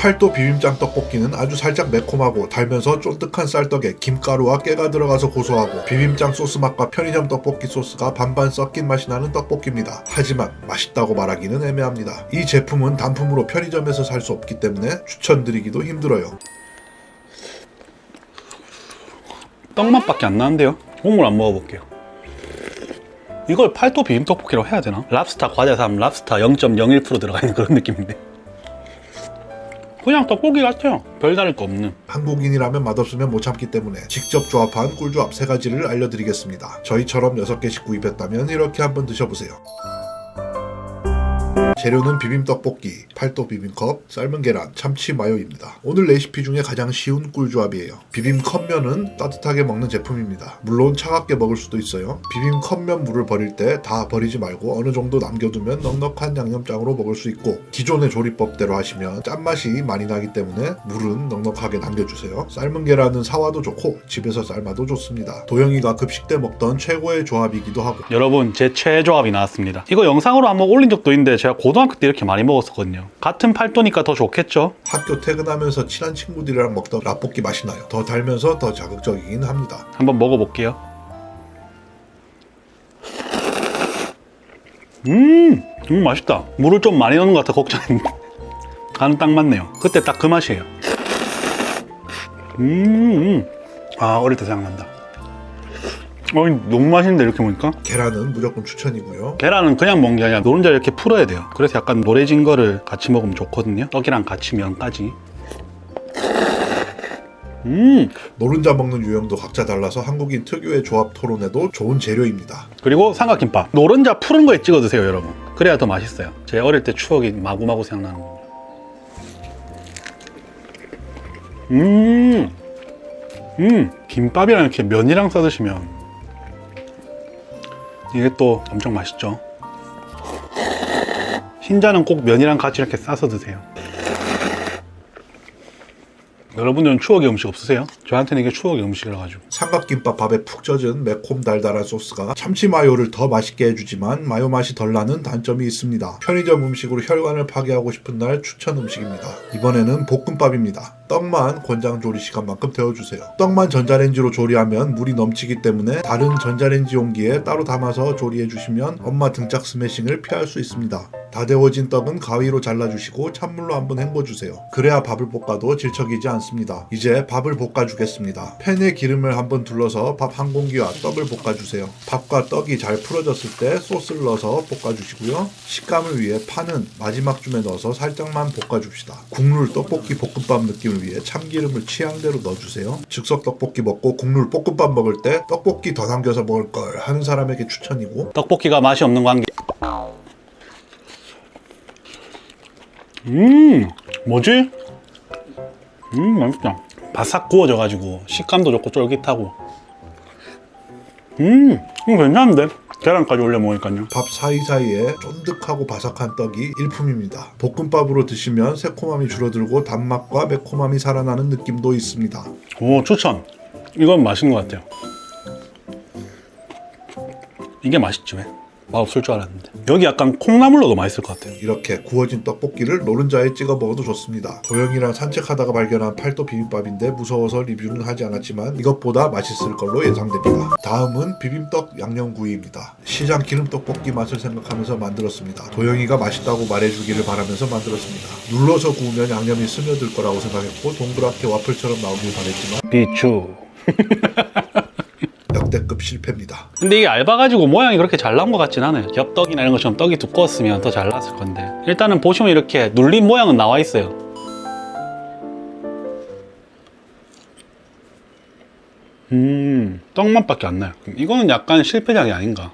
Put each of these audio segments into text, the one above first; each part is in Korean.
팔도 비빔장 떡볶이는 아주 살짝 매콤하고 달면서 쫀득한 쌀떡에 김가루와 깨가 들어가서 고소하고 비빔장 소스 맛과 편의점 떡볶이 소스가 반반 섞인 맛이 나는 떡볶이입니다. 하지만 맛있다고 말하기는 애매합니다. 이 제품은 단품으로 편의점에서 살 수 없기 때문에 추천드리기도 힘들어요. 떡맛밖에 안 나는데요? 국물 안 먹어볼게요. 이걸 팔도 비빔 떡볶이라고 해야 되나? 랍스타 과자삼 랍스타 0.01% 들어가 있는 그런 느낌인데. 그냥 떡볶이 같아요. 별다를 거 없는. 한국인이라면 맛없으면 못 참기 때문에 직접 조합한 꿀조합 세 가지를 알려드리겠습니다. 저희처럼 6개씩 구입했다면 이렇게 한번 드셔보세요. 재료는 비빔떡볶이, 팔도 비빔컵, 삶은 계란, 참치 마요입니다. 오늘 레시피 중에 가장 쉬운 꿀조합이에요. 비빔컵면은 따뜻하게 먹는 제품입니다. 물론 차갑게 먹을 수도 있어요. 비빔컵면 물을 버릴 때 다 버리지 말고 어느 정도 남겨두면 넉넉한 양념장으로 먹을 수 있고 기존의 조리법대로 하시면 짠맛이 많이 나기 때문에 물은 넉넉하게 남겨주세요. 삶은 계란은 사와도 좋고 집에서 삶아도 좋습니다. 도영이가 급식 때 먹던 최고의 조합이기도 하고 여러분 제 최애 조합이 나왔습니다. 이거 영상으로 한번 올린 적도 있는데 제가 고 등학교 때 이렇게 많이 먹었었거든요. 같은 팔도니까 더 좋겠죠? 학교 퇴근하면서 친한 친구들이랑 먹던 라볶이 맛이 나요. 더 달면서 더 자극적이긴 합니다. 한번 먹어볼게요. 음, 음 맛있다. 물을 좀 많이 넣는 것 같아 걱정했는데 간은 딱 맞네요. 그때 딱 그 맛이에요. 음, 음. 아 어릴 때 생각난다. 어, 너무 맛있는데 이렇게 먹으니까 계란은 무조건 추천이고요. 계란은 그냥 먹는 게 아니라 노른자를 이렇게 풀어야 돼요. 그래서 약간 노래진 거를 같이 먹으면 좋거든요. 떡이랑 같이 면까지. 음, 노른자 먹는 유형도 각자 달라서 한국인 특유의 조합 토론에도 좋은 재료입니다. 그리고 삼각김밥 노른자 푸른 거에 찍어 드세요 여러분 그래야 더 맛있어요 제 어릴 때 추억이 마구마구 생각나는 겁니다 음, 음 김밥이랑 이렇게 면이랑 싸 드시면 이게 또 엄청 맛있죠? 흰자는 꼭 면이랑 같이 이렇게 싸서 드세요 여러분들은 추억의 음식 없으세요? 저한테는 이게 추억의 음식이라 가지고 삼각김밥 밥에 푹 젖은 매콤 달달한 소스가 참치 마요를 더 맛있게 해주지만 마요 맛이 덜 나는 단점이 있습니다. 편의점 음식으로 혈관을 파괴하고 싶은 날 추천 음식입니다. 이번에는 볶음밥입니다. 떡만 권장 조리 시간만큼 데워주세요. 떡만 전자레인지로 조리하면 물이 넘치기 때문에 다른 전자레인지 용기에 따로 담아서 조리해 주시면 엄마 등짝 스매싱을 피할 수 있습니다. 다 데워진 떡은 가위로 잘라주시고 찬물로 한번 헹궈주세요. 그래야 밥을 볶아도 질척이지 않습니다. 이제 밥을 볶아주겠습니다. 팬에 기름을 한번 둘러서 밥 한 공기와 떡을 볶아주세요. 밥과 떡이 잘 풀어졌을 때 소스를 넣어서 볶아주시고요. 식감을 위해 파는 마지막 쯤에 넣어서 살짝만 볶아줍시다. 국물 떡볶이 볶음밥 느낌을 위해 참기름을 취향대로 넣어주세요. 즉석 떡볶이 먹고 국물 볶음밥 먹을 때 떡볶이 더 남겨서 먹을 걸 하는 사람에게 추천이고 떡볶이가 맛이 없는 관계. 음, 뭐지? 음, 맛있다. 바삭 구워져가지고 식감도 좋고 쫄깃하고. 음, 이거 괜찮은데? 계란까지 올려 먹으니까요. 밥 사이사이에 쫀득하고 바삭한 떡이 일품입니다. 볶음밥으로 드시면 새콤함이 줄어들고 단맛과 매콤함이 살아나는 느낌도 있습니다. 오, 추천. 이건 맛있는 것 같아요. 이게 맛있지 왜? 맛없을 줄 알았는데. 여기 약간 콩나물로도 맛있을 것 같아요. 이렇게 구워진 떡볶이를 노른자에 찍어 먹어도 좋습니다. 도영이랑 산책하다가 발견한 팔도 비빔밥인데 무서워서 리뷰는 하지 않았지만 이것보다 맛있을 걸로 예상됩니다. 다음은 비빔떡 양념구이입니다. 시장 기름 떡볶이 맛을 생각하면서 만들었습니다. 도영이가 맛있다고 말해주기를 바라면서 만들었습니다. 눌러서 구우면 양념이 스며들 거라고 생각했고 동그랗게 와플처럼 나오길 바랬지만 비추. 역대급 실패입니다. 근데 이게 얇아가지고 모양이 그렇게 잘 나온 것 같진 않아요. 엽떡이나 이런 것처럼 떡이 두꺼웠으면 더 잘 나왔을 건데. 일단은 보시면 이렇게 눌린 모양은 나와 있어요. 음, 떡맛밖에 안 나요. 이거는 약간 실패작이 아닌가.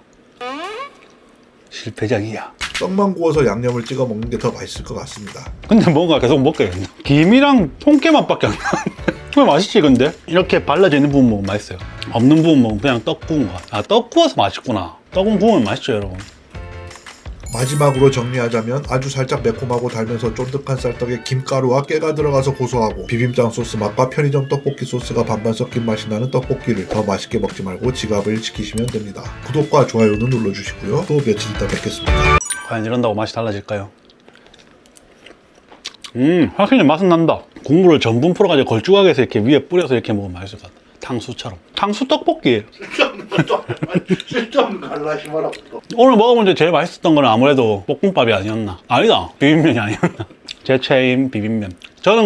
실패작이야. 떡만 구워서 양념을 찍어 먹는 게 더 맛있을 것 같습니다. 근데 뭔가 계속 먹게겠네. 김이랑 통깨 맛밖에 안 나 왜 맛있지 근데? 이렇게 발라져 있는 부분 먹으면 맛있어요. 없는 부분 먹으면 그냥 떡 구운 거. 아, 떡 구워서 맛있구나. 떡은 구우면 맛있죠, 여러분. 마지막으로 정리하자면 아주 살짝 매콤하고 달면서 쫀득한 쌀떡에 김가루와 깨가 들어가서 고소하고 비빔장 소스 맛과 편의점 떡볶이 소스가 반반 섞인 맛이 나는 떡볶이를 더 맛있게 먹지 말고 지갑을 지키시면 됩니다. 구독과 좋아요는 눌러주시고요. 또 며칠 있다 뵙겠습니다. 과연 이런다고 맛이 달라질까요? 음, 확실히 맛은 난다. 국물을 전분 풀어가지고 걸쭉하게 해서 이렇게 위에 뿌려서 이렇게 먹으면 맛있을 것 같아. 탕수처럼. 탕수 떡볶이에요. 쓸데없는 갈라시 마라 오늘 먹어본 데 제일 맛있었던 거는 아무래도 볶음밥이 아니었나? 아니다. 비빔면이 아니었나? 제 최애인 비빔면. 저는